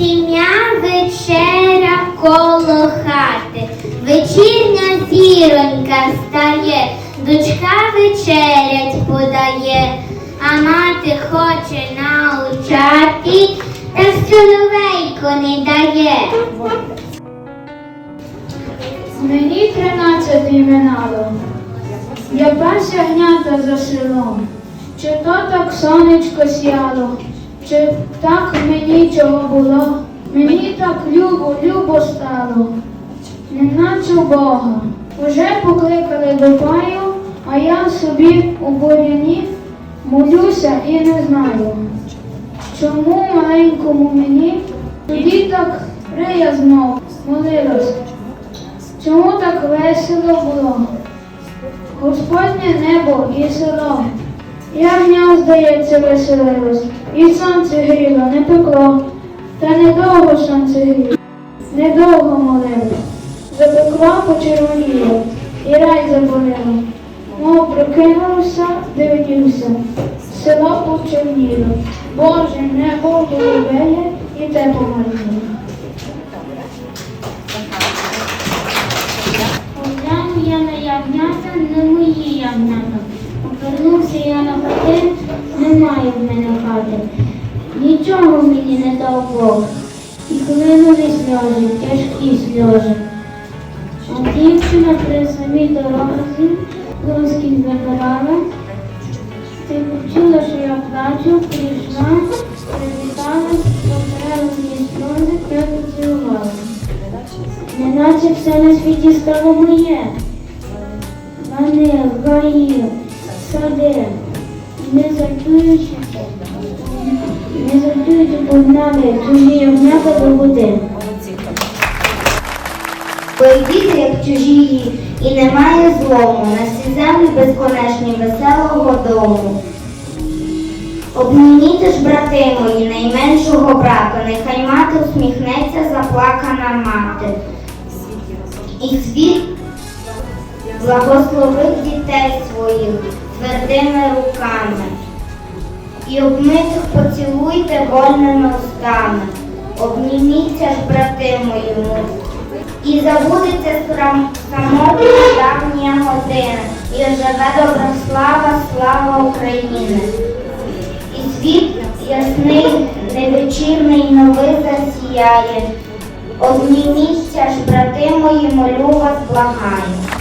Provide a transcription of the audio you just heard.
Сім'я вечеря коло хати, вечірня зіронька стає, дочка вечерять подає, а мати хоче научати, та соловейко не дає. Мені тринадцять іменало, я пас ягнята за селом. Чи то так сонечко сяло, чи так мені чого було, мені так любо, любо стало, неначе Бога. Уже покликали до паю, а я собі у буряні молюся і не знаю. Чому маленькому мені тоді так приязно молилось? Чому так весело було? Господнє небо і село. Ягня, здається, веселилось, і сонце гріло, не пекло. Та недовго сонце гріло, недовго молилось. Запекло, почервоніло, і рай заболіло. Мов прокинулося, дивився, село почерніло. Боже, небо голубеє і те помарніло. Погляну я на ягнята, не мої ягнята. Повернувся я на хати, немає в мене хати. Нічого мені не дав Бог. І хлинули сльози, тяжкі сльози. А дівчина при самій дорозі лоскін вибирала. Ти почула, що я плачу, прийшла, привітала, поперела мені сльози, та поцілувала. Неначе все на світі стало моє. Лани, гаї, сади, не зартуючи, не зартуючи погнали чужі ягнята до води. Пойдіть, як чужії, і немає злому, на всі землі безконечні веселого дому. Обніміте ж, брати мої, найменшого брата, нехай мати усміхнеться заплакана мати. І світ благословив дітей своїх твердими руками. І обмитих поцілуйте вольними устами. Обніміться ж, брати мої, і забудеться самотня давня година, і живе добра слава, слава України. І світ ясний, невечірний новий засіяє. Обніміться ж, брати мої, молю вас, благаю.